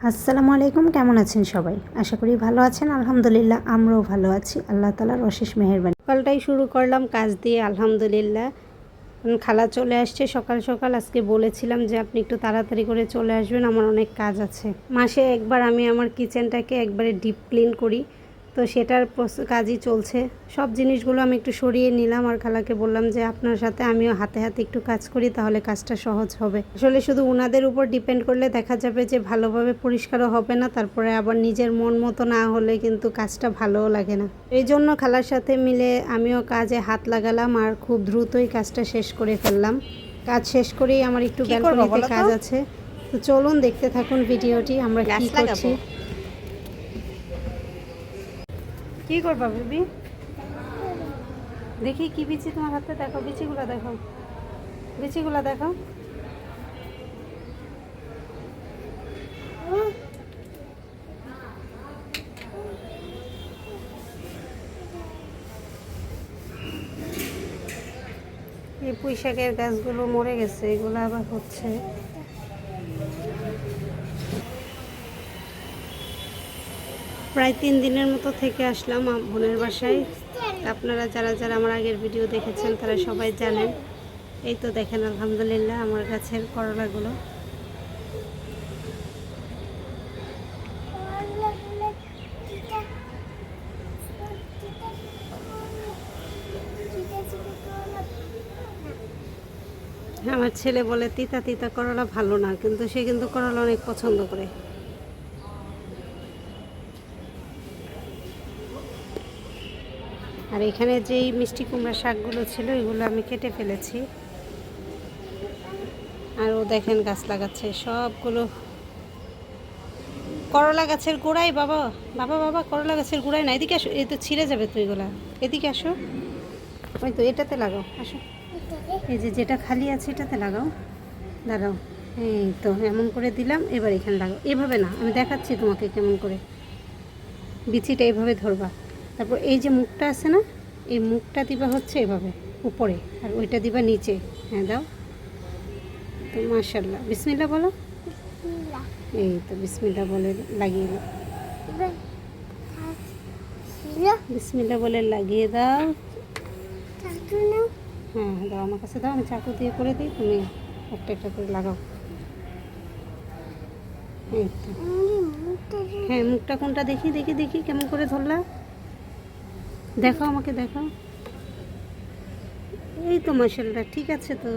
আসসালামু আলাইকুম, কেমন আছেন সবাই? আশা করি ভালো আছেন, আলহামদুলিল্লাহ, আমরাও ভালো আছি, আল্লাহ তালার অশেষ মেহরবানি। সকালটাই শুরু করলাম কাজ দিয়ে, আলহামদুলিল্লাহ। খালা চলে আসছে, সকাল সকাল আজকে বলেছিলাম যে আপনি একটু তাড়াতাড়ি করে চলে আসবেন, আমার অনেক কাজ আছে। মাসে একবার আমি আমার কিচেনটাকে একবারে ডিপ ক্লিন করি। তো সেটার কাজই চলছে। সব জিনিসগুলো আমি একটু সরিয়ে নিলাম আর খালাকে বললাম যে আপনার সাথে আমিও হাতে হাতে একটু কাজ করি তাহলে কাজটা সহজ হবে। আসলে শুধু ওনাদের উপর ডিপেন্ড করলে দেখা যাবে যে ভালোভাবে পরিষ্কারও হবে না তারপরে আবার নিজের মন মতো না হলে কিন্তু কাজটা ভালোও লাগে না। এই জন্য খালার সাথে মিলে আমিও কাজে হাত লাগালাম আর খুব দ্রুতই কাজটা শেষ করে ফেললাম। কাজ শেষ করেই আমার একটু ব্যালকনিতে কাজ আছে। তো চলুন দেখতে থাকুন ভিডিওটি আমরা কি করছি লাগাবো। কি করবা বেবি দেখি কি বিচি তোমার হাতে দেখো, বিচিগুলো দেখো। বিচিগুলো দেখো। এই পুঁই শাকের গাছগুলো মরে গেছে, এগুলো আবার হচ্ছে। প্রায় তিন দিনের মতো থেকে আসলাম বোনের বাসায়। আপনারা যারা যারা আমার আগের ভিডিও দেখেছেন, তারা সবাই জানেন। এই তো দেখেন, আলহামদুলিল্লাহ আমার গাছের করলাগুলো। আমার ছেলে বলে, তিতা তিতা করলা ভালো না। কিন্তু সে কিন্তু করলা অনেক পছন্দ করে। আর এখানে যেই মিষ্টি কুমড়া শাকগুলো ছিল, এগুলো আমি কেটে ফেলেছি। আর ও দেখেন গাছ লাগাচ্ছে, সবগুলো করলা গাছের গোড়ায়, বাবা বাবা বাবা, করলা গাছের গোড়ায় না, এদিকে আসো এ তো ছিঁড়ে যাবে তো এগুলা। এদিকে আসো। ওই তো, এটাতে লাগাও, আসো। এই যে যেটা খালি আছে, এটাতে লাগাও। দাঁড়াও, এই তো, এমন করে দিলাম, এবার এখানে লাগাও। এভাবে না, আমি দেখাচ্ছি তোমাকে কেমন করে। বিচিটা এভাবে ধরবা। তারপর এই যে মুখটা আছে না এই মুখটা দিবা হচ্ছে এভাবে উপরে আর ওইটা দিবা নিচে। হ্যাঁ দাও। তো মার্শাল্লাহ বিসমিল্লা বলো। এই তো বিসমিল্লা বলে লাগিয়ে দাও। বিসমিল্লা বলে লাগিয়ে দাও। হ্যাঁ দাও আমার কাছে দাও। আমি চাকু দিয়ে করে দিই তুমি একটা একটা করে লাগাও। হ্যাঁ মুখটা কোনটা দেখি দেখি দেখি কেমন করে ধরলা? দেখো আমাকে দেখো। এই তো মাসাল্লাহ ঠিক আছে তো।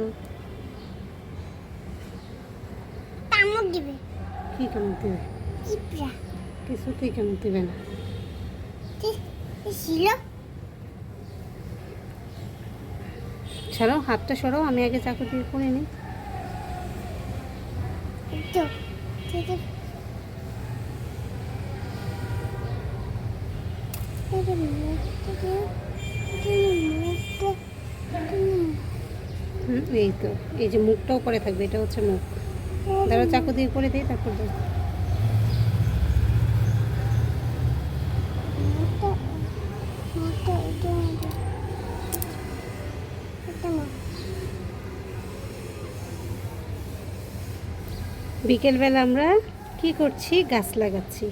কামড় দিবে। কি কেমন দিবে? কিছুতেই কেমন দিবে না। ছিল। হাতটা সরো আমি আগে চাকু দিয়ে করে নিই। তো ঠিক আছে এটা মুখটা দিয়ে এটা মুখটা হুম, এই তো, এই যে মুখটাও করে থাকবে, এটা হচ্ছে মুখ। দাঁড়া চাকু দিয়ে করে দিই, তারপর মুখ বিকেলবেলা আমরা কি করছি? গাছ লাগাচ্ছি।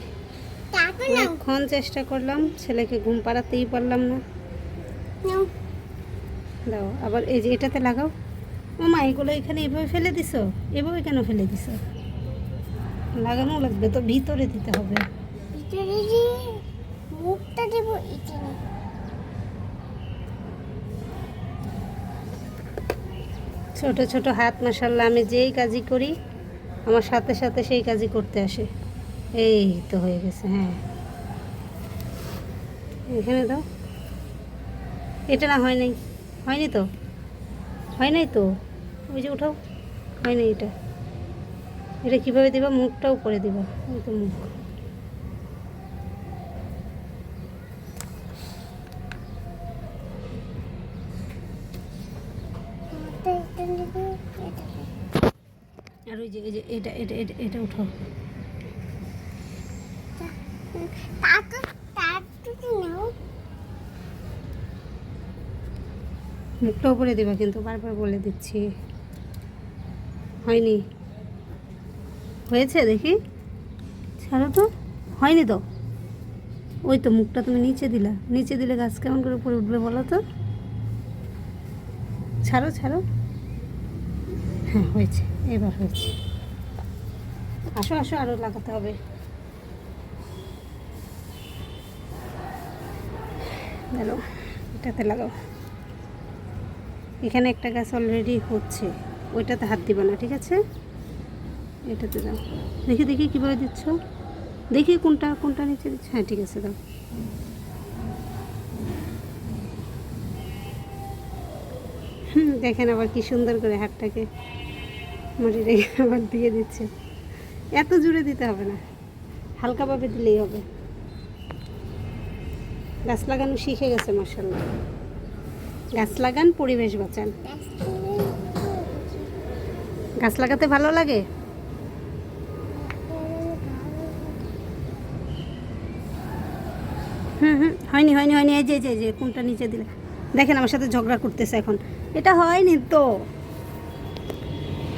অনেকক্ষণ চেষ্টা করলাম ছেলেকে ঘুম পাড়াতেই পারলাম না। দাও আবার এই যে এটাতে লাগাও। ও মা এগুলো এখানে এভাবে ফেলে দিছো? এভাবে কেন ফেলে দিছো? লাগানো লাগবে তো ভিতরে দিতে হবে। ভিতরে যে মুখটা দেবো এখানে। ছোট ছোট হাত মাসাল্লাহ আমি যেই কাজই করি আমার সাথে সাথে সেই কাজই করতে আসে। এই তো হয়ে গেছে হ্যাঁ। এখানে দাও এটা না হয় নাই। হয়নি তো? হয় নাই তো? ওই যে উঠাও। হয় নাই এটা। এটা কীভাবে দিবা? মুখটাও করে দিবা। ওই তো মুখ। আর ওই যে, এটা এটা এটা এটা উঠাও। মুখটাও করে দিবা কিন্তু বারবার বলে দিচ্ছি। হয়নি। হয়েছে দেখি। ছাড়ো তো। হয়নি তো। ওই তো মুখটা তুমি নিচে দিলা। নিচে দিলে গাছ কেমন করে পড়ে উঠবে বলো তো? ছাড়ো ছাড়ো। হ্যাঁ হয়েছে। এবার হয়েছে। আসো আসো আরও লাগাতে হবে। গেল এটাতে লাগাও। এখানে একটা গাছ অলরেডি হচ্ছে, ওইটাতে হাত দিবা না, ঠিক আছে? এটাতে দাও। দেখি দেখি কীভাবে দিচ্ছ? দেখি কোনটা কোনটা নিচে দিচ্ছ? হ্যাঁ ঠিক আছে, দাও। দেখেন আবার কি সুন্দর করে হাতটাকে মাটি রেখে আবার দিয়ে দিচ্ছে। এত জুড়ে দিতে হবে না, হালকাভাবে দিলেই হবে। গাছ লাগানো শিখে গেছে মার্শাল্লাহ গাছ লাগান, পরিবেশ বাঁচান। গাছ লাগাতে ভালো লাগে? হুম হুম, হয়নি হয়নি হয়নি, এই যে যে যে, কোনটা নিচে দিলে? দেখেন আমার সাথে ঝগড়া করতেছে এখন। এটা হয়নি তো।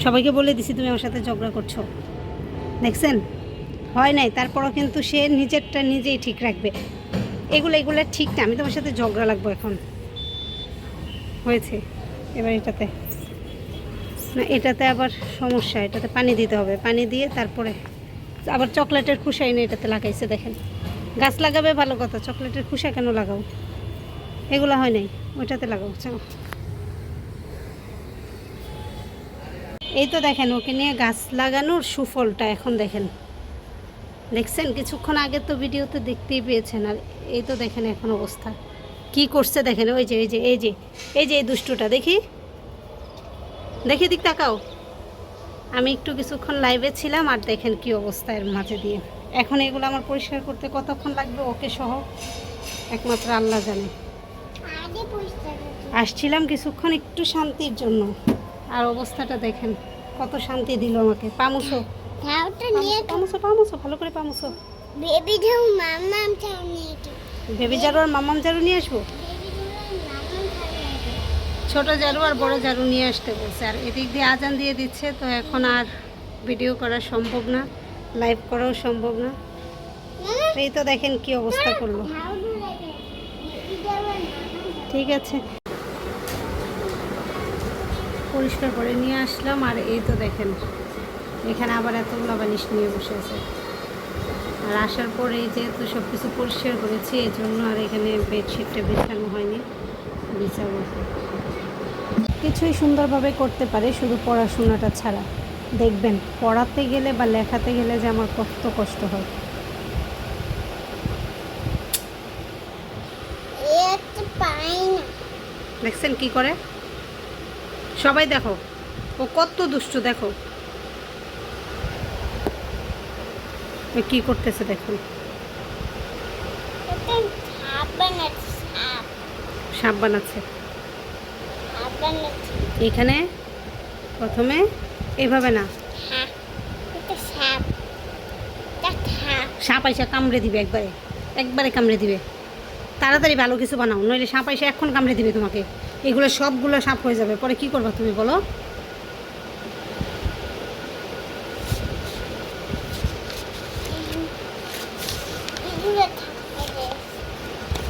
সবাইকে বলে দিছি, তুমি আমার সাথে ঝগড়া করছ। দেখছেন? হয় নাই, তারপরও কিন্তু সে নিজেরটা নিজেই ঠিক রাখবে। এগুলো এগুলো ঠিক না। আমি তোমার সাথে ঝগড়া লাগবো এখন। হয়েছে। এবার এটাতে। না, এটাতে আবার সমস্যা। এটাতে পানি দিতে হবে। পানি দিয়ে তারপরে আবার চকলেটের খুশা এনে এটাতে লাগাইছে, দেখেন। গাছ লাগাবে ভালো কথা। চকলেটের খুশা কেন লাগাও? এগুলো হয় নাই। ওইটাতে লাগাও চলো এই তো দেখেন, ওকে নিয়ে গাছ লাগানোর সুফলটা এখন দেখেন। দেখছেন? কিছুক্ষণ আগে তো ভিডিওতে দেখতেই পেয়েছেন। আর এই তো দেখেন এখন অবস্থা। কি করছে দেখেন? ওই যে এই যে এই যে এই যে এই দুষ্টুটা দেখি। দেখি দিক তাকাও। আমি একটু কিছুক্ষণ লাইভে ছিলাম আর দেখেন কি অবস্থা এর মাঝে দিয়ে। এখন এগুলো আমার পরিষ্কার করতে কতক্ষণ লাগবে? ওকে সহ একমাত্র আল্লাহ জানে। আসছিলাম কিছুক্ষণ একটু শান্তির জন্য। আর অবস্থাটা দেখেন কত শান্তি দিল আমাকে। পামুসো। ধাওটা নিয়ে পামুসো পামুসো ভালো করে পামুসো। বেবি নিয়ে বেবি জারু আর মামাম জারু নিয়ে আসব। ছোট ঝাড়ু আর বড় ঝাড়ু নিয়ে আসতে বলছে। আর এদিক দিয়ে আজান দিয়ে দিচ্ছে তো এখন আর ভিডিও করা সম্ভব না লাইভ করাও সম্ভব না। এই তো দেখেন কি অবস্থা করল। ঠিক আছে। পরিষ্কার করে নিয়ে আসলাম আর এই তো দেখেন এখানে আবার এতগুলো বালিশ নিয়ে বসে আছে। আর আসার পরে এই যেহেতু সব কিছু পরিষ্কার করেছি এই জন্য আর এখানে বেডশিটটা বিছানো হয়নি। বিছাবো। কিছুই সুন্দরভাবে করতে পারে শুধু পড়াশোনাটা ছাড়া। দেখবেন পড়াতে গেলে বা লেখাতে গেলে যে আমার কত কষ্ট হয়। দেখছেন কি করে? সবাই দেখো ও কত দুষ্টু দেখো ও কি করতেছে দেখুন। সাপ বানাচ্ছে এখানে প্রথমে এভাবে না। হ্যাঁ সাপ আইসা কামড়ে দিবে একবারে। একবারে কামড়ে দিবে। তাড়াতাড়ি ভালো কিছু বানাও নইলে সাপ আইসা এখন কামড়ে দিবে তোমাকে। এগুলো সবগুলো সাপ হয়ে যাবে। পরে কি করবা তুমি বলো এগুলো থাকবে রে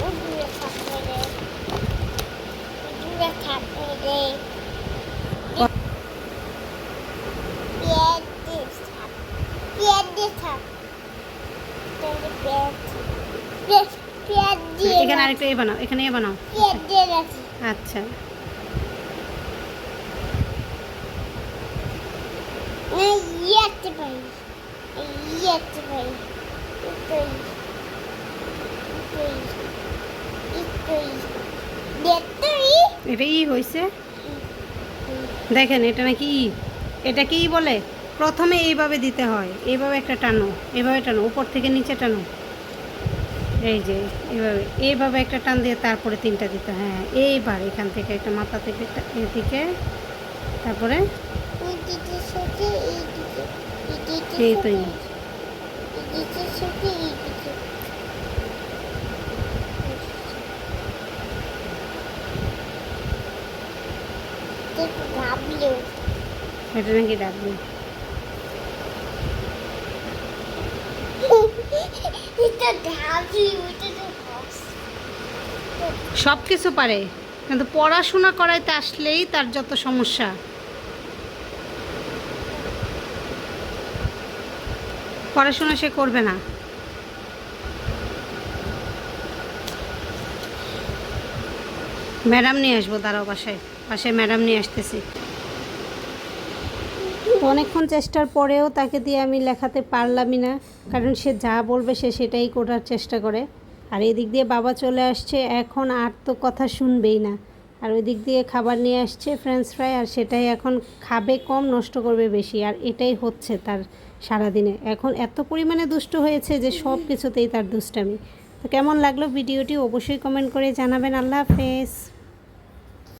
ওগুলো থাকবে রে এগুলো থাকবে রে পেঁয়াজ দিয়ে সাপ পেঁয়াজ দিয়ে সাপ তাহলে পেঁয়াজ পেঁয়াজ পেঁয়াজ দিয়ে এখানে আরেকটু এ বানাও এখানে এ বানাও। আচ্ছা। এটা ই হয়েছে দেখেন এটা নাকি ই। এটা কি বলে? প্রথমে এইভাবে দিতে হয়। এইভাবে একটা টানো এইভাবে টানো উপর থেকে নিচে টানো। এই যে এইভাবে এইভাবে একটা টান দিয়ে তারপরে তিনটা দিতে হ্যাঁ। এইবার এখান থেকে একটা মাথা থেকে এদিকে তারপরে এই তো এটা নাকি ডাকবে সব কিছু পারে, কিন্তু পড়াশোনা করাইতে আসলেই তার যত সমস্যা। পড়াশোনা সে করবে না। ম্যাডাম নিয়ে আসব, দাঁড়াও বাসায়। বাসায় ম্যাডাম নিয়ে আসতেছি। তো অনেকক্ষণ চেষ্টার পরেও তাকে দিয়ে আমি লেখাতে পারলামই না, কারণ সে যা বলবে সে সেটাই করার চেষ্টা করে। আর এদিক দিয়ে বাবা চলে আসছে, এখন আর তো কথা শুনবেই না। আর ওই দিক দিয়ে খাবার নিয়ে আসছে ফ্রেঞ্চ ফ্রাই আর সেটাই এখন খাবে কম, নষ্ট করবে বেশি, আর এটাই হচ্ছে তার সারাদিনে। এখন এত পরিমাণে দুষ্ট হয়েছে যে সব কিছুতেই তার দুষ্টামি। তো কেমন লাগল ভিডিওটি অবশ্যই কমেন্ট করে জানাবেন। আল্লাহ হাফেজ।